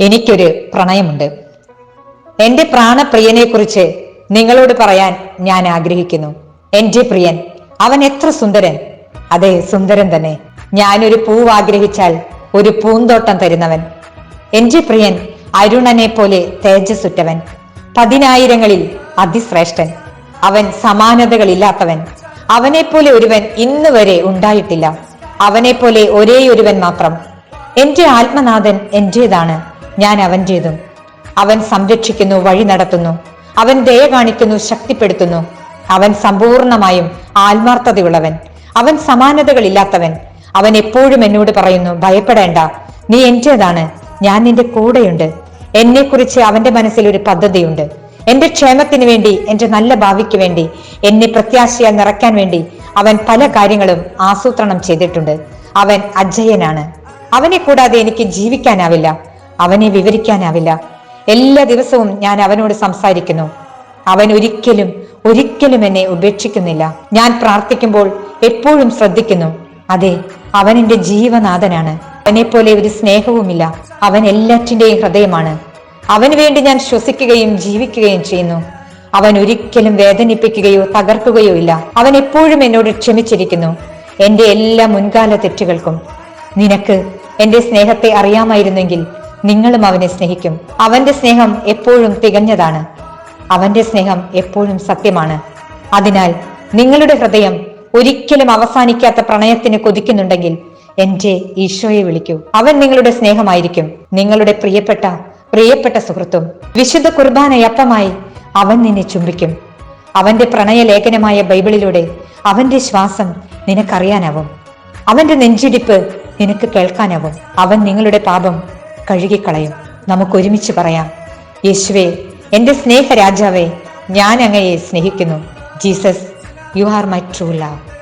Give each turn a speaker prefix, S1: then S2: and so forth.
S1: എനിക്കൊരു പ്രണയമുണ്ട്. എന്റെ പ്രാണപ്രിയനെ കുറിച്ച് നിങ്ങളോട് പറയാൻ ഞാൻ ആഗ്രഹിക്കുന്നു. എന്റെ പ്രിയൻ അവൻ എത്ര സുന്ദരൻ. അതെ സുന്ദരൻ തന്നെ. ഞാനൊരു പൂവ് ആഗ്രഹിച്ചാൽ ഒരു പൂന്തോട്ടം തരുന്നവൻ. എന്റെ പ്രിയൻ അരുണനെ പോലെ തേജസ്സുറ്റവൻ. പതിനായിരങ്ങളിൽ അതിശ്രേഷ്ഠൻ. അവൻ സമാനതകളില്ലാത്തവൻ. അവനെപ്പോലെ ഒരുവൻ ഇന്ന് വരെ ഉണ്ടായിട്ടില്ല. അവനെപ്പോലെ ഒരേ ഒരുവൻ മാത്രം. എന്റെ ആത്മനാഥൻ എന്റേതാണ് ഞാൻ അവന്റേതും അവൻ സംരക്ഷിക്കുന്നു വഴി നടത്തുന്നു. അവൻ ദയ കാണിക്കുന്നു ശക്തിപ്പെടുത്തുന്നു. അവൻ സമ്പൂർണമായും ആത്മാർത്ഥതയുള്ളവൻ. അവൻ സമാനതകളില്ലാത്തവൻ. അവൻ എപ്പോഴും എന്നോട് പറയുന്നു ഭയപ്പെടേണ്ട. നീ എന്റേതാണ്. ഞാൻ നിന്റെ കൂടെയുണ്ട്. എന്നെക്കുറിച്ച് അവന്റെ മനസ്സിൽ ഒരു പദ്ധതിയുണ്ട്. എന്റെ ക്ഷേമത്തിന് വേണ്ടി എന്റെ നല്ല ഭാവിക്ക് വേണ്ടി എന്നെ പ്രത്യാശയാൽ നിറയ്ക്കാൻ വേണ്ടി അവൻ പല കാര്യങ്ങളും ആസൂത്രണം ചെയ്തിട്ടുണ്ട്. അവൻ അജയനാണ്. അവനെ കൂടാതെ എനിക്ക് ജീവിക്കാനാവില്ല. അവനെ വിവരിക്കാനാവില്ല. എല്ലാ ദിവസവും ഞാൻ അവനോട് സംസാരിക്കുന്നു. അവൻ ഒരിക്കലും ഒരിക്കലും എന്നെ ഉപേക്ഷിക്കുന്നില്ല. ഞാൻ പ്രാർത്ഥിക്കുമ്പോൾ എപ്പോഴും ശ്രദ്ധിക്കുന്നു. അതെ അവൻ എന്റെ ജീവനാഥനാണ്. അവനെ പോലെ ഒരു സ്നേഹവുമില്ല. അവൻ എല്ലാറ്റിന്റെയും ഹൃദയമാണ്. അവന് വേണ്ടി ഞാൻ ശ്വസിക്കുകയും ജീവിക്കുകയും ചെയ്യുന്നു. അവൻ ഒരിക്കലും വേദനിപ്പിക്കുകയോ തകർക്കുകയോ ഇല്ല. അവൻ എപ്പോഴും എന്നോട് ക്ഷമിച്ചിരിക്കുന്നു. എന്റെ എല്ലാ മുൻകാല തെറ്റുകൾക്കും. നിനക്ക് എന്റെ സ്നേഹത്തെ അറിയാമായിരുന്നെങ്കിൽ നിങ്ങളും അവനെ സ്നേഹിക്കും. അവന്റെ സ്നേഹം എപ്പോഴും തികഞ്ഞതാണ്. അവന്റെ സ്നേഹം എപ്പോഴും സത്യമാണ്. അതിനാൽ നിങ്ങളുടെ ഹൃദയം ഒരിക്കലും അവസാനിക്കാത്ത പ്രണയത്തിന് കൊതിക്കുന്നുണ്ടെങ്കിൽ എന്റെ ഈശോയെ വിളിക്കൂ. അവൻ നിങ്ങളുടെ സ്നേഹമായിരിക്കും. നിങ്ങളുടെ പ്രിയപ്പെട്ട പ്രിയപ്പെട്ട സുഹൃത്തും വിശുദ്ധ കുർബാനയപ്പമായി അവൻ നിന്നെ ചുംബിക്കും. അവന്റെ പ്രണയ ലേഖനമായ ബൈബിളിലൂടെ അവന്റെ ശ്വാസം നിനക്കറിയാനാവും. അവന്റെ നെഞ്ചിടിപ്പ് നിനക്ക് കേൾക്കാനാവും. അവൻ നിങ്ങളുടെ പാപം കഴുകിക്കളയും. നമുക്ക് ഒരുമിച്ച് പറയാം. യേശുവേ എന്റെ സ്നേഹ രാജാവേ ഞാൻ അങ്ങയെ സ്നേഹിക്കുന്നു. Jesus you are my true love.